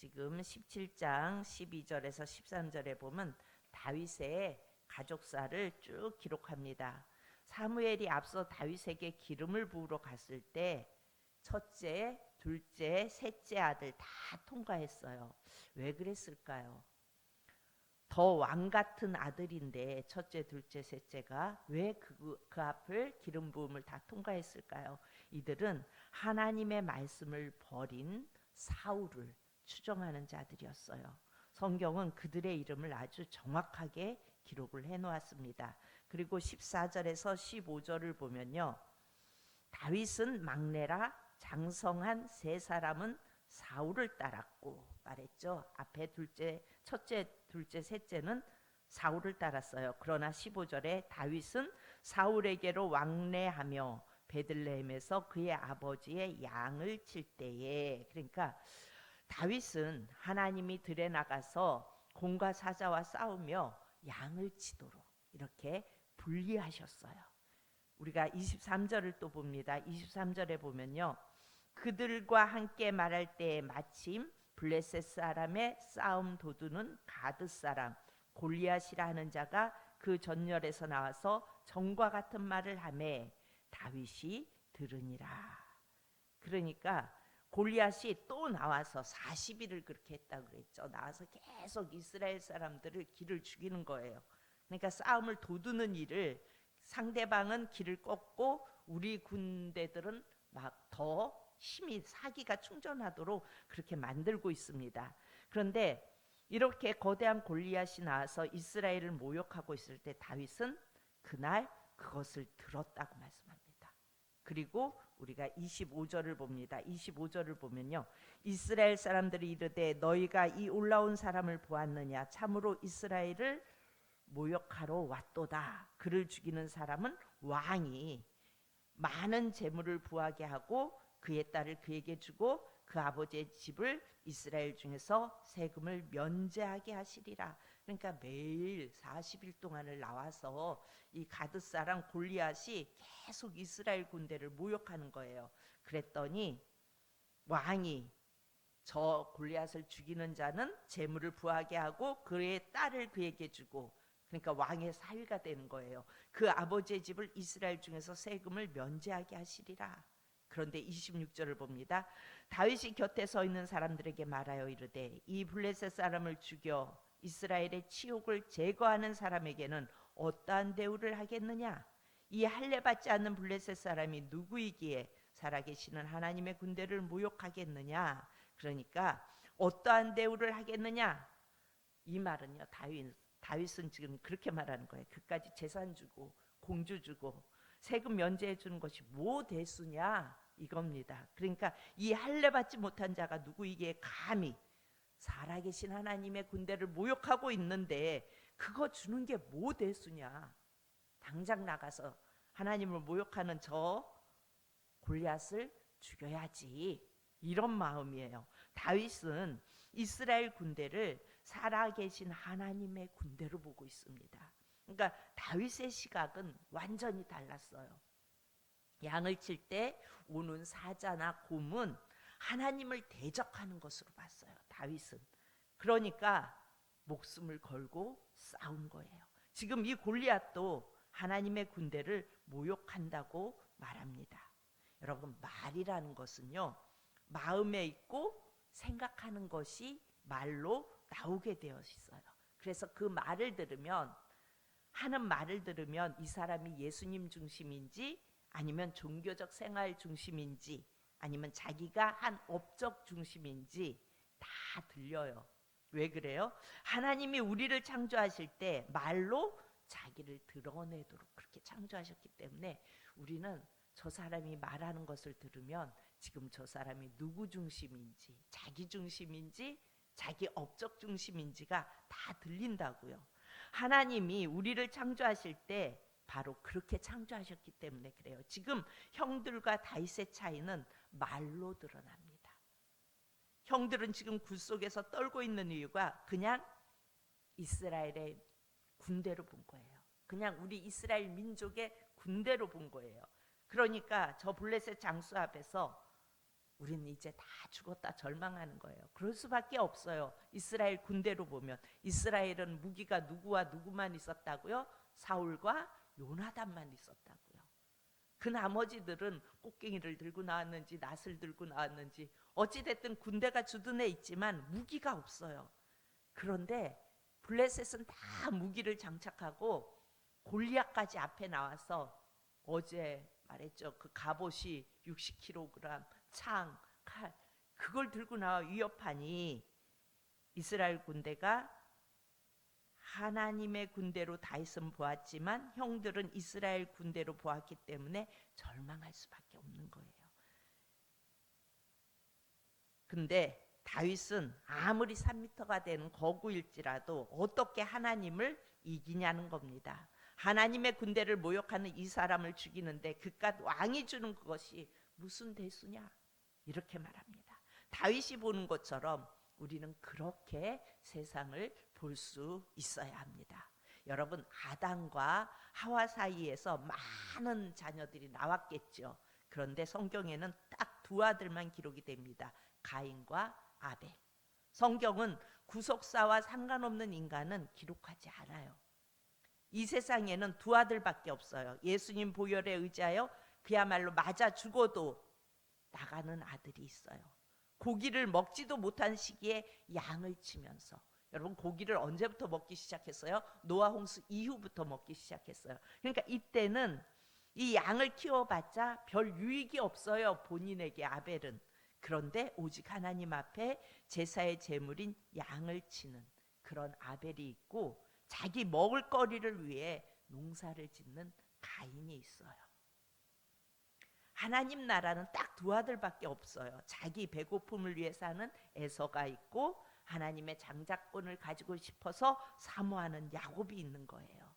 지금 17장 12절에서 13절에 보면 다윗의 가족사를 쭉 기록합니다. 사무엘이 앞서 다윗에게 기름을 부으러 갔을 때 첫째, 둘째, 셋째 아들 다 통과했어요. 왜 그랬을까요? 더 왕 같은 아들인데 첫째, 둘째, 셋째가 왜그 그 앞을 기름 부음을 다 통과했을까요? 이들은 하나님의 말씀을 버린 사울을 추종하는 자들이었어요. 성경은 그들의 이름을 아주 정확하게 기록을 해 놓았습니다. 그리고 14절에서 15절을 보면요. 다윗은 막내라 장성한 세 사람은 사울을 따랐고 말했죠. 앞에 둘째, 첫째, 둘째, 셋째는 사울을 따랐어요. 그러나 15절에 다윗은 사울에게로 왕래하며 베들레헴에서 그의 아버지의 양을 칠 때에 그러니까 다윗은 하나님이 들에 나가서 공과 사자와 싸우며 양을 치도록 이렇게 분리하셨어요. 우리가 23절을 또 봅니다. 23절에 보면요. 그들과 함께 말할 때에 마침 블레셋 사람의 싸움 도두는 가드 사람 골리앗이라 하는 자가 그 전열에서 나와서 정과 같은 말을 하매 다윗이 들으니라. 그러니까 골리앗이 또 나와서 40일을 그렇게 했다고 그랬죠. 나와서 계속 이스라엘 사람들을 길을 죽이는 거예요. 그러니까 싸움을 도두는 일을 상대방은 길을 꺾고 우리 군대들은 막 더 힘이 사기가 충전하도록 그렇게 만들고 있습니다. 그런데 이렇게 거대한 골리앗이 나와서 이스라엘을 모욕하고 있을 때 다윗은 그날 그것을 들었다고 말씀합니다. 그리고 우리가 25절을 봅니다. 25절을 보면요. 이스라엘 사람들이 이르되 너희가 이 올라온 사람을 보았느냐 참으로 이스라엘을 모욕하러 왔도다. 그를 죽이는 사람은 왕이 많은 재물을 부하게 하고 그의 딸을 그에게 주고 그 아버지의 집을 이스라엘 중에서 세금을 면제하게 하시리라. 그러니까 매일 40일 동안을 나와서 이 가드 사람 골리앗이 계속 이스라엘 군대를 모욕하는 거예요. 그랬더니 왕이 저 골리앗을 죽이는 자는 재물을 부하게 하고 그의 딸을 그에게 주고 그러니까 왕의 사위가 되는 거예요. 그 아버지의 집을 이스라엘 중에서 세금을 면제하게 하시리라. 그런데 26절을 봅니다. 다윗이 곁에 서 있는 사람들에게 말하여 이르되 이 블레셋 사람을 죽여 이스라엘의 치욕을 제거하는 사람에게는 어떠한 대우를 하겠느냐? 이 할례 받지 않는 블레셋 사람이 누구이기에 살아계시는 하나님의 군대를 모욕하겠느냐? 그러니까 어떠한 대우를 하겠느냐? 이 말은요 다윗 다윗은 지금 그렇게 말하는 거예요. 그까지 재산 주고 공주 주고 세금 면제해 주는 것이 뭐 대수냐 이겁니다. 그러니까 이 할례 받지 못한 자가 누구이기에 감히 살아계신 하나님의 군대를 모욕하고 있는데 그거 주는 게 뭐 대수냐? 당장 나가서 하나님을 모욕하는 저 골리앗을 죽여야지. 이런 마음이에요. 다윗은 이스라엘 군대를 살아계신 하나님의 군대로 보고 있습니다. 그러니까 다윗의 시각은 완전히 달랐어요. 양을 칠 때 오는 사자나 곰은 하나님을 대적하는 것으로 봤어요. 다윗은. 그러니까 목숨을 걸고 싸운 거예요. 지금 이 골리앗도 하나님의 군대를 모욕한다고 말합니다. 여러분 말이라는 것은요. 마음에 있고 생각하는 것이 말로 나오게 되어 있어요. 그래서 그 말을 들으면 하는 말을 들으면 이 사람이 예수님 중심인지 아니면 종교적 생활 중심인지 아니면 자기가 한 업적 중심인지 다 들려요. 왜 그래요? 하나님이 우리를 창조하실 때 말로 자기를 드러내도록 그렇게 창조하셨기 때문에 우리는 저 사람이 말하는 것을 들으면 지금 저 사람이 누구 중심인지 자기 중심인지 자기 업적 중심인지가 다 들린다고요. 하나님이 우리를 창조하실 때 바로 그렇게 창조하셨기 때문에 그래요. 지금 형들과 다윗의 차이는 말로 드러납니다. 형들은 지금 굴 속에서 떨고 있는 이유가 그냥 이스라엘의 군대로 본 거예요. 그냥 우리 이스라엘 민족의 군대로 본 거예요. 그러니까 저 블레셋 장수 앞에서 우리는 이제 다 죽었다 절망하는 거예요. 그럴 수밖에 없어요. 이스라엘 군대로 보면 이스라엘은 무기가 누구와 누구만 있었다고요? 사울과 요나단만 있었다고요. 그 나머지들은 꽃갱이를 들고 나왔는지 낫을 들고 나왔는지 어찌 됐든 군대가 주둔해 있지만 무기가 없어요. 그런데 블레셋은 다 무기를 장착하고 골리앗까지 앞에 나와서 어제 말했죠. 그 갑옷이 60kg, 창, 칼 그걸 들고 나와 위협하니 이스라엘 군대가 하나님의 군대로 다윗은 보았지만 형들은 이스라엘 군대로 보았기 때문에 절망할 수밖에 없는 거예요. 근데 다윗은 아무리 3미터가 되는 거구일지라도 어떻게 하나님을 이기냐는 겁니다. 하나님의 군대를 모욕하는 이 사람을 죽이는데 그깟 왕이 주는 그것이 무슨 대수냐? 이렇게 말합니다. 다윗이 보는 것처럼 우리는 그렇게 세상을 볼 수 있어야 합니다. 여러분 아담과 하와 사이에서 많은 자녀들이 나왔겠죠. 그런데 성경에는 딱 두 아들만 기록이 됩니다. 가인과 아벨. 성경은 구속사와 상관없는 인간은 기록하지 않아요. 이 세상에는 두 아들밖에 없어요. 예수님 보혈에 의지하여 그야말로 맞아 죽어도 나가는 아들이 있어요. 고기를 먹지도 못한 시기에 양을 치면서 여러분 고기를 언제부터 먹기 시작했어요? 노아 홍수 이후부터 먹기 시작했어요. 그러니까 이때는 이 양을 키워봤자 별 유익이 없어요. 본인에게 아벨은. 그런데 오직 하나님 앞에 제사의 제물인 양을 치는 그런 아벨이 있고 자기 먹을 거리를 위해 농사를 짓는 가인이 있어요. 하나님 나라는 딱 두 아들밖에 없어요. 자기 배고픔을 위해 사는 에서가 있고 하나님의 장자권을 가지고 싶어서 사모하는 야곱이 있는 거예요.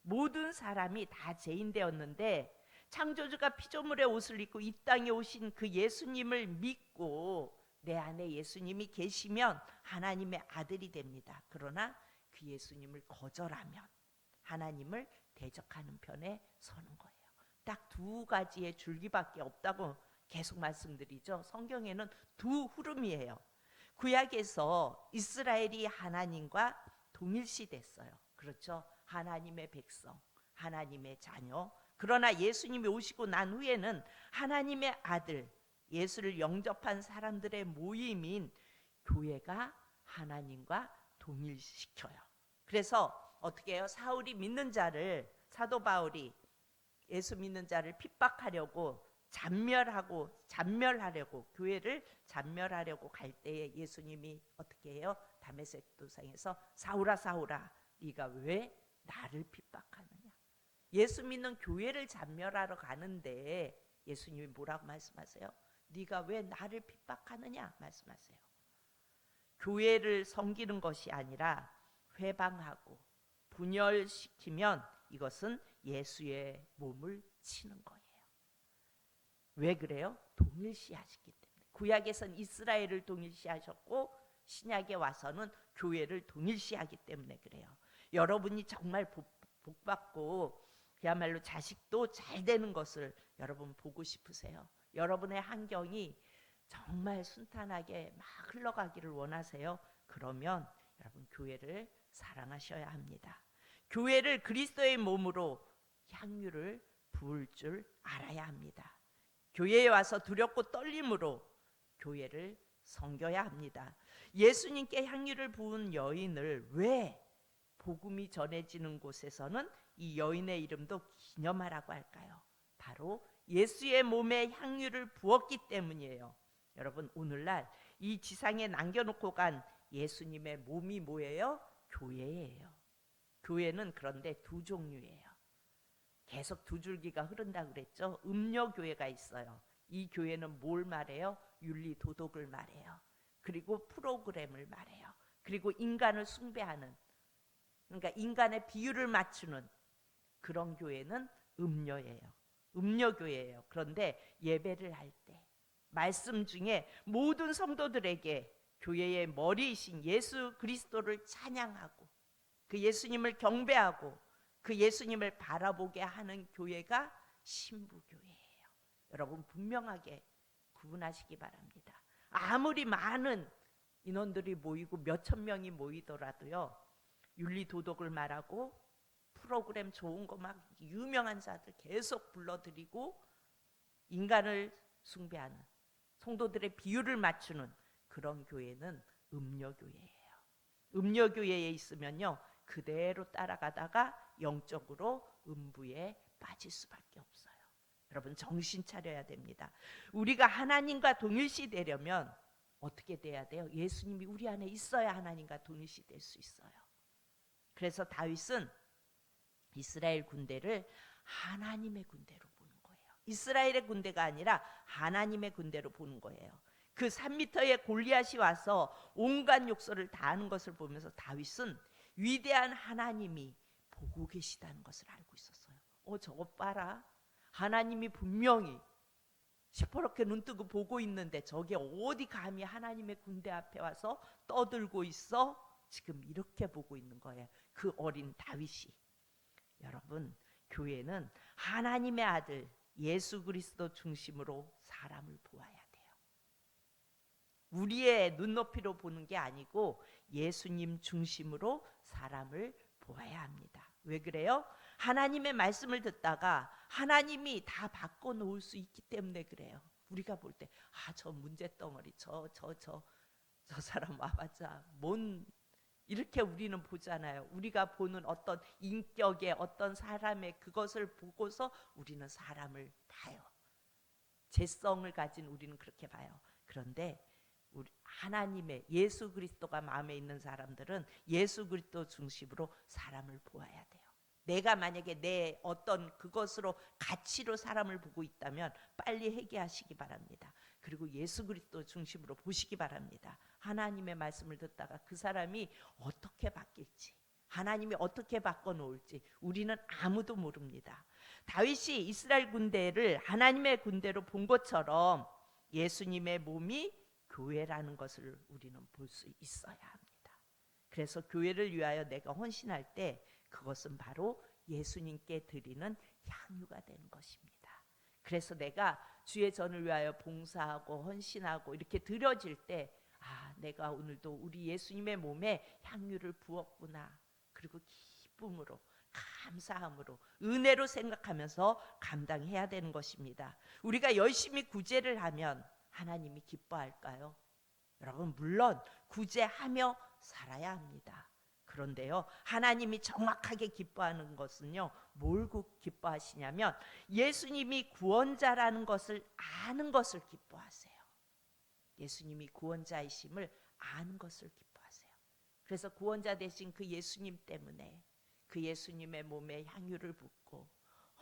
모든 사람이 다 죄인 되었는데 창조주가 피조물의 옷을 입고 이 땅에 오신 그 예수님을 믿고 내 안에 예수님이 계시면 하나님의 아들이 됩니다. 그러나 그 예수님을 거절하면 하나님을 대적하는 편에 서는 거예요. 딱 두 가지의 줄기밖에 없다고 계속 말씀드리죠. 성경에는 두 흐름이에요. 구약에서 이스라엘이 하나님과 동일시 됐어요. 그렇죠? 하나님의 백성, 하나님의 자녀. 그러나 예수님이 오시고 난 후에는 하나님의 아들, 예수를 영접한 사람들의 모임인 교회가 하나님과 동일시켜요. 그래서 어떻게 해요? 사울이 믿는 자를 사도 바울이 예수 믿는 자를 핍박하려고 잔멸하고 잔멸하려고 교회를 잔멸하려고 갈 때에 예수님이 어떻게 해요? 담에색 도상에서 사울아 사울아 네가 왜 나를 핍박하느냐? 예수 믿는 교회를 잔멸하러 가는데 예수님이 뭐라고 말씀하세요? 네가 왜 나를 핍박하느냐 말씀하세요. 교회를 섬기는 것이 아니라 회방하고 분열시키면 이것은 예수의 몸을 치는 거예요. 왜 그래요? 동일시하시기 때문에. 구약에선 이스라엘을 동일시하셨고 신약에 와서는 교회를 동일시하기 때문에 그래요. 여러분이 정말 복, 복받고 그야말로 자식도 잘 되는 것을 여러분 보고 싶으세요. 여러분의 환경이 정말 순탄하게 막 흘러가기를 원하세요. 그러면 여러분 교회를 사랑하셔야 합니다. 교회를 그리스도의 몸으로 향유를 부을 줄 알아야 합니다. 교회에 와서 두렵고 떨림으로 교회를 섬겨야 합니다. 예수님께 향유를 부은 여인을 왜 복음이 전해지는 곳에서는 이 여인의 이름도 기념하라고 할까요? 바로 예수의 몸에 향유를 부었기 때문이에요. 여러분 오늘날 이 지상에 남겨놓고 간 예수님의 몸이 뭐예요? 교회예요. 교회는 그런데 두 종류예요. 계속 두 줄기가 흐른다 그랬죠. 음료 교회가 있어요. 이 교회는 뭘 말해요? 윤리 도덕을 말해요. 그리고 프로그램을 말해요. 그리고 인간을 숭배하는 그러니까 인간의 비율을 맞추는 그런 교회는 음료예요. 음료 교회예요. 그런데 예배를 할 때 말씀 중에 모든 성도들에게 교회의 머리이신 예수 그리스도를 찬양하고 그 예수님을 경배하고 그 예수님을 바라보게 하는 교회가 신부교회예요. 여러분 분명하게 구분하시기 바랍니다. 아무리 많은 인원들이 모이고 몇천 명이 모이더라도요. 윤리 도덕을 말하고 프로그램 좋은 거 막 유명한 자들 계속 불러들이고 인간을 숭배하는 성도들의 비율을 맞추는 그런 교회는 음료 교회예요. 음료 교회에 있으면요. 그대로 따라가다가 영적으로 음부에 빠질 수밖에 없어요. 여러분 정신 차려야 됩니다. 우리가 하나님과 동일시 되려면 어떻게 돼야 돼요? 예수님이 우리 안에 있어야 하나님과 동일시 될 수 있어요. 그래서 다윗은 이스라엘 군대를 하나님의 군대로 보는 거예요. 이스라엘의 군대가 아니라 하나님의 군대로 보는 거예요. 그 3미터의 골리앗이 와서 온갖 욕설을 다 하는 것을 보면서 다윗은 위대한 하나님이 보고 계시다는 것을 알고 있었어요. 어 저거 봐라. 하나님이 분명히 시퍼렇게 눈 뜨고 보고 있는데 저게 어디 감히 하나님의 군대 앞에 와서 떠들고 있어? 지금 이렇게 보고 있는 거예요. 그 어린 다윗이. 여러분, 교회는 하나님의 아들 예수 그리스도 중심으로 사람을 보아야 돼요. 우리의 눈높이로 보는 게 아니고 예수님 중심으로 사람을 보아야 합니다. 왜 그래요? 하나님의 말씀을 듣다가 하나님이 다 바꿔 놓을 수 있기 때문에 그래요. 우리가 볼 때 아 저 문제 덩어리 저 저 저 저 사람 와봤자 뭔 이렇게 우리는 보잖아요. 우리가 보는 어떤 인격의 어떤 사람의 그것을 보고서 우리는 사람을 봐요. 재성을 가진 우리는 그렇게 봐요. 그런데 우리 하나님의 예수 그리스도가 마음에 있는 사람들은 예수 그리스도 중심으로 사람을 보아야 돼요. 내가 만약에 내 어떤 그것으로 가치로 사람을 보고 있다면 빨리 회개하시기 바랍니다. 그리고 예수 그리스도 중심으로 보시기 바랍니다. 하나님의 말씀을 듣다가 그 사람이 어떻게 바뀔지 하나님이 어떻게 바꿔 놓을지 우리는 아무도 모릅니다. 다윗이 이스라엘 군대를 하나님의 군대로 본 것처럼 예수님의 몸이 교회라는 것을 우리는 볼 수 있어야 합니다. 그래서 교회를 위하여 내가 헌신할 때 그것은 바로 예수님께 드리는 향유가 되는 것입니다. 그래서 내가 주의 전을 위하여 봉사하고 헌신하고 이렇게 드려질 때 아, 내가 오늘도 우리 예수님의 몸에 향유를 부었구나. 그리고 기쁨으로 감사함으로 은혜로 생각하면서 감당해야 되는 것입니다. 우리가 열심히 구제를 하면 하나님이 기뻐할까요? 여러분 물론 구제하며 살아야 합니다. 그런데요, 하나님이 정확하게 기뻐하는 것은요, 뭘 구- 기뻐하시냐면 예수님이 구원자라는 것을 아는 것을 기뻐하세요. 예수님이 구원자이심을 아는 것을 기뻐하세요. 그래서 구원자 되신 그 예수님 때문에 그 예수님의 몸에 향유를 붓고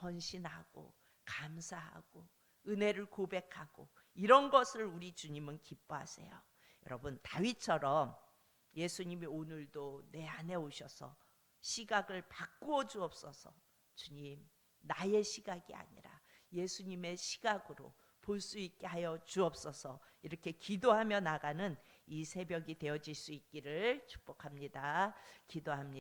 헌신하고 감사하고 은혜를 고백하고 이런 것을 우리 주님은 기뻐하세요. 여러분 다윗처럼 예수님이 오늘도 내 안에 오셔서 시각을 바꾸어 주옵소서. 주님, 나의 시각이 아니라 예수님의 시각으로 볼 수 있게 하여 주옵소서. 이렇게 기도하며 나가는 이 새벽이 되어질 수 있기를 축복합니다. 기도합니다.